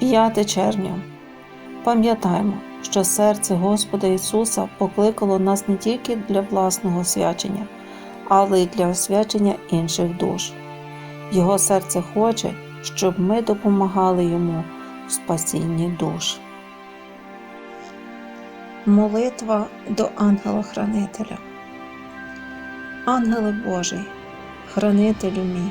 5 червня. Пам'ятаємо, що серце Господа Ісуса покликало нас не тільки для власного освячення, але й для освячення інших душ. Його серце хоче, щоб ми допомагали йому в спасінні душ. Молитва до ангела-хранителя. Ангеле Божий, хранителю мій,